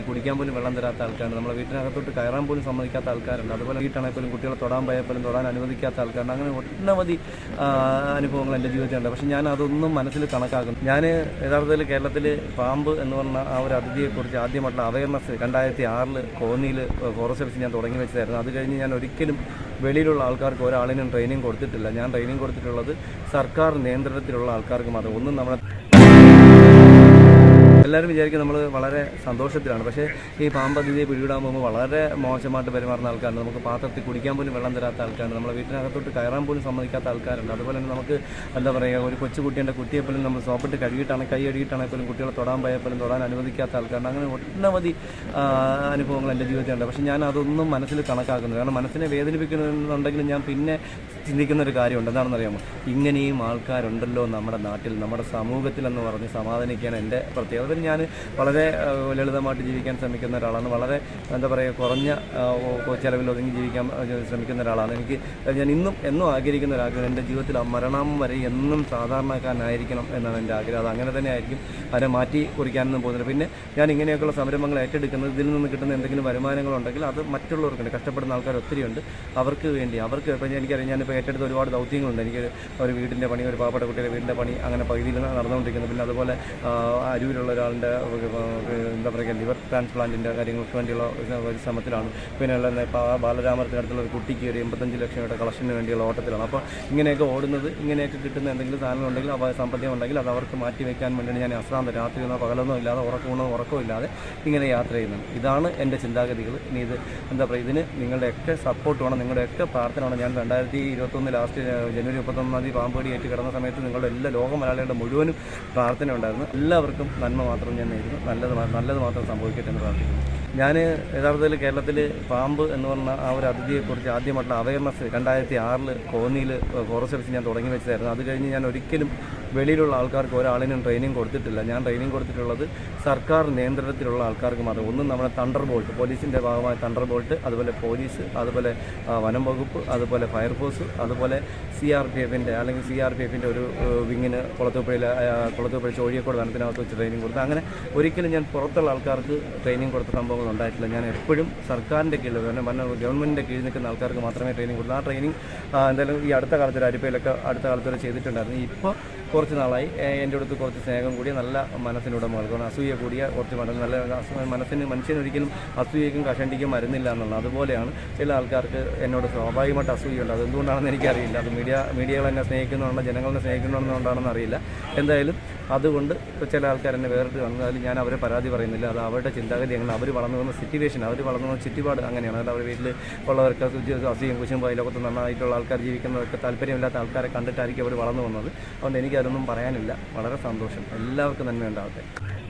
കുടിക്കാൻ പോലും വെള്ളം തരാത്ത ആൾക്കാരുണ്ട്. നമ്മുടെ വീട്ടിനകത്തോട്ട് കയറാൻ പോലും സമ്മതിക്കാത്ത ആൾക്കാരുണ്ട്. അതുപോലെ വീട്ടാണെങ്കിൽ പോലും കുട്ടികളെ തൊടാൻ പോയാൽ പോലും തൊടാൻ അനുവദിക്കാത്ത ആൾക്കാരുണ്ട്. അങ്ങനെ ഒട്ടനവധി അനുഭവങ്ങൾ എന്റെ ജീവിതത്തിലുണ്ട്. പക്ഷേ ഞാൻ അതൊന്നും മനസ്സിൽ കണക്കാക്കുന്നു. ഞാൻ യഥാർത്ഥത്തിൽ കേരളത്തിൽ പാമ്പ് എന്ന് പറഞ്ഞ ആ ഒരു അതിഥിയെക്കുറിച്ച് ആദ്യമായിട്ടുള്ള അവയർനെസ് രണ്ടായിരത്തി ആറിൽ കോന്നിയിൽ ഫോറസ്റ്റ് ഓഫീസ് ഞാൻ തുടങ്ങി വെച്ചതായിരുന്നു. അത് കഴിഞ്ഞ് ഞാൻ ഒരിക്കലും വെളിയിലുള്ള ആൾക്കാർക്ക് ഒരാളിനും ട്രെയിനിങ് കൊടുത്തിട്ടില്ല. ഞാൻ ട്രെയിനിങ് കൊടുത്തിട്ടുള്ളത് സർക്കാർ നിയന്ത്രണത്തിലുള്ള ആൾക്കാർക്ക് മാത്രം. ഒന്നും നമ്മളെ എല്ലാവരും വിചാരിക്കും നമ്മൾ വളരെ സന്തോഷത്തിലാണ്. പക്ഷേ ഈ പാമ്പതിഥിയെ പിടിവിടാൻ പോകുമ്പോൾ വളരെ മോശമായിട്ട് പെരുമാറുന്ന ആൾക്കാരുണ്ട്. നമുക്ക് പാത്രത്തിൽ കുടിക്കാൻ പോലും വെള്ളം തരാത്ത ആൾക്കാരുണ്ട്. നമ്മളെ വീട്ടിനകത്തോട്ട് കയറാൻ പോലും സമ്മതിക്കാത്ത ആൾക്കാരുണ്ട്. അതുപോലെ തന്നെ നമുക്ക് എന്താ പറയുക ഒരു കൊച്ചു കുട്ടീന്റെ കുട്ടിയെ പോലും നമ്മൾ സോപ്പിട്ട് കഴുകിയിട്ടാണ് കൈ കഴുകിയിട്ടാണെങ്കിൽ പോലും കുട്ടികളെ തൊടാൻ പോയാൽ പോലും തൊടാൻ അനുവദിക്കാത്ത ആൾക്കാരുണ്ട്. അങ്ങനെ ഒട്ടനവധി അനുഭവങ്ങൾ എന്റെ ജീവിതത്തിലുണ്ട്. പക്ഷേ ഞാൻ അതൊന്നും മനസ്സിൽ കണക്കാക്കുന്നു കാരണം മനസ്സിനെ വേദനിപ്പിക്കുന്നുണ്ടെങ്കിലും ഞാൻ പിന്നെ ചിന്തിക്കുന്ന ഒരു കാര്യമുണ്ട്. എന്താണെന്ന് അറിയാമോ ഇങ്ങനെയും ആൾക്കാരുണ്ടല്ലോ നമ്മുടെ നാട്ടിൽ. നമ്മുടെ സമൂഹത്തിൽ എന്ന് പറഞ്ഞ് സമാധാനിക്കാൻ എന്റെ പ്രത്യേകത. പിന്നെ ഞാൻ വളരെ ലളിതമായിട്ട് ജീവിക്കാൻ ശ്രമിക്കുന്ന ഒരാളാണ്. വളരെ എന്താ പറയുക കുറഞ്ഞ ചിലവിൽ ഒതുങ്ങി ജീവിക്കാൻ ശ്രമിക്കുന്ന ഒരാളാണ്. എനിക്ക് ഞാൻ ഇന്നും എന്നും ആഗ്രഹിക്കുന്ന ഒരാഗ്രഹം എന്റെ ജീവിതത്തിൽ മരണം വരെ എന്നും സാധാരണക്കാരനായിരിക്കണം എന്നാണ് എന്റെ ആഗ്രഹം. അത് അങ്ങനെ തന്നെ ആയിരിക്കും. അതിനെ മാറ്റി കുറിക്കാനൊന്നും പോകുന്നില്ല. പിന്നെ ഞാൻ ഇങ്ങനെയൊക്കെയുള്ള സംരംഭങ്ങൾ ഏറ്റെടുക്കുന്നത് ഇതിൽ നിന്ന് കിട്ടുന്ന എന്തെങ്കിലും വരുമാനങ്ങളുണ്ടെങ്കിൽ അത് മറ്റുള്ളവർക്കുണ്ട്. കഷ്ടപ്പെടുന്ന ആൾക്കാർ ഒത്തിരിയുണ്ട്. അവർക്ക് വേണ്ടി അവർക്ക് ഇപ്പം എനിക്കറിയാം ഞാനിപ്പോൾ ഏറ്റെടുത്ത ഒരുപാട് ദൗത്യങ്ങളുണ്ട്. എനിക്ക് ഒരു വീടിന്റെ പണി ഒരു പാവപ്പെട്ട കുട്ടിയുടെ വീടിന്റെ പണി അങ്ങനെ പകുതിയിൽ നടന്നുകൊണ്ടിരിക്കുന്നത് പിന്നെ അതുപോലെ അരൂരിലുള്ള ഒരാളുടെ എന്താ പറയുക ലിവർ ട്രാൻസ്പ്ലാന്റിന്റെ കാര്യങ്ങൾക്ക് വേണ്ടിയുള്ള ഒരു ശ്രമത്തിലാണ്. പിന്നെ ബാലരാമത്തിനടുത്തുള്ള ഒരു കുട്ടിക്ക് ഒരു എൺപത്തഞ്ച് ലക്ഷം രൂപയുടെ കളക്ഷന് വേണ്ടിയുള്ള ഓട്ടത്തിലാണ്. അപ്പോൾ ഇങ്ങനെയൊക്കെ ഓടുന്നത് ഇങ്ങനെയൊക്കെ കിട്ടുന്ന എന്തെങ്കിലും സാധനം ഉണ്ടെങ്കിൽ അവ സാമ്പത്തികം ഉണ്ടെങ്കിൽ അത് അവർക്ക് മാറ്റി വയ്ക്കാൻ വേണ്ടിയാണ് ഞാൻ അശ്രാന്ത രാത്രിയൊന്നോ പകലൊന്നോ ഇല്ലാതെ ഉറക്കമൊന്നും ഉറക്കവും ഇല്ലാതെ ഇങ്ങനെ യാത്ര ചെയ്യുന്നത്. ഇതാണ് എന്റെ ചിന്താഗതികൾ. ഇനി ഇത് എന്താ പറയുക ഇതിന് നിങ്ങളുടെയൊക്കെ സപ്പോർട്ട് വേണം. നിങ്ങളുടെയൊക്കെ പ്രാർത്ഥന വേണം. ഞാൻ രണ്ടായിരത്തി ഇരുപത്തൊന്ന് ലാസ്റ്റ് ജനുവരി മുപ്പത്തൊന്നാം തീയതി പാമ്പേടി ഏറ്റ് കിടന്ന സമയത്ത് നിങ്ങളുടെ എല്ലാ ലോക മലയാളികളുടെ മുഴുവനും പ്രാർത്ഥന ഉണ്ടായിരുന്നു. എല്ലാവർക്കും നന്മ മാത്രം ഞാൻ നേരുന്നു നല്ലത് നല്ലത് മാത്രം സംഭവിക്കട്ടെ എന്ന് പ്രാർത്ഥിക്കുന്നു. ഞാൻ യഥാർത്ഥത്തിൽ കേരളത്തിൽ പാമ്പ് എന്ന് പറഞ്ഞ ആ ഒരു അതിഥിയെക്കുറിച്ച് ആദ്യമായിട്ടുള്ള അവയർനെസ് രണ്ടായിരത്തി ആറിൽ കോന്നിയിൽ ഓഫീസ് ഞാൻ തുടങ്ങി വെച്ചതായിരുന്നു. അത് കഴിഞ്ഞ് ഞാൻ ഒരിക്കലും വെളിയിലുള്ള ആൾക്കാർക്ക് ഒരാളിനും ട്രെയിനിങ് കൊടുത്തിട്ടില്ല. ഞാൻ ട്രെയിനിങ് കൊടുത്തിട്ടുള്ളത് സർക്കാർ നിയന്ത്രണത്തിലുള്ള ആൾക്കാർക്ക് മാത്രം. ഒന്നും നമ്മുടെ തണ്ടർ ബോൾട്ട് പോലീസിന്റെ ഭാഗമായ തണ്ടർ ബോൾട്ട് അതുപോലെ പോലീസ് അതുപോലെ വനം വകുപ്പ് അതുപോലെ ഫയർഫോഴ്സ് അതുപോലെ സി ആർ പി എഫിന്റെ അല്ലെങ്കിൽ സി ആർ പി എഫിന്റെ ഒരു വിങ്ങിന് കുളത്തൂപ്പുഴയിൽ കുളത്തൂപ്പുഴ ചോഴിയക്കോട് വനത്തിനകത്ത് വെച്ച് ട്രെയിനിങ് കൊടുത്തു. അങ്ങനെ ഒരിക്കലും ഞാൻ പുറത്തുള്ള ആൾക്കാർക്ക് ട്രെയിനിങ് കൊടുത്ത സംഭവങ്ങൾ ഉണ്ടായിട്ടില്ല. ഞാൻ എപ്പോഴും സർക്കാരിന്റെ കീഴിൽ കാരണം ഗവൺമെന്റിന്റെ കീഴിൽ നിൽക്കുന്ന ആൾക്കാർക്ക് മാത്രമേ ട്രെയിനിങ് കൊടുത്തു. ആ ട്രെയിനിങ് എന്തായാലും ഈ അടുത്ത കാലത്ത് ഒരു അരിപ്പയിലൊക്കെ അടുത്ത കാലത്ത് വരെ ചെയ്തിട്ടുണ്ടായിരുന്നു. ഇപ്പോൾ കുറച്ച് നാളായി. എന്റെ അടുത്ത് കുറച്ച് സ്നേഹം കൂടിയ നല്ല മനസ്സിനുടമകൾ കാരണം അസൂയ കൂടിയ കുറച്ച് മന- നല്ല മനസ്സിന് മനുഷ്യനൊരിക്കലും അസൂയക്കും കഷണ്ടിക്കും മരുന്നില്ല എന്നുള്ളത്. അതുപോലെയാണ് ചില ആൾക്കാർക്ക് എന്നോട് സ്വാഭാവികമായിട്ട് അസൂയുണ്ട്. അത് എന്തുകൊണ്ടാണെന്ന് എനിക്കറിയില്ല. അത് മീഡിയ മീഡിയകൾ എന്നെ ജനങ്ങളെന്നെ ജനങ്ങളെ സ്നേഹിക്കുന്നതുകൊണ്ടാണെന്ന് അറിയില്ല. എന്തായാലും അതുകൊണ്ട് ഇപ്പോൾ ചില ആൾക്കാർ എന്നെ വേറിട്ട് കാണുന്നത് അതിൽ ഞാൻ അവരെ പരാതി പറയുന്നില്ല. അത് അവരുടെ ചിന്താഗതി അങ്ങനെ അവർ വളർന്നു വന്ന സിറ്റുവേഷൻ അവർ വളർന്നു വന്ന ചുറ്റുപാട് അങ്ങനെയാണ്. അതായത് അവരുടെ വീട്ടിൽ ഉള്ളവർക്ക് അസുഖം കുശും അതിലൊക്കെ നന്നായിട്ടുള്ള ആൾക്കാർ ജീവിക്കുന്നവർക്ക് താല്പര്യമില്ലാത്ത ആൾക്കാരെ കണ്ടിട്ടായിരിക്കും അവർ വളർന്നു വന്നത്. അതുകൊണ്ട് എനിക്കതൊന്നും പറയാനില്ല. വളരെ സന്തോഷം. എല്ലാവർക്കും നന്മ ഉണ്ടാവട്ടെ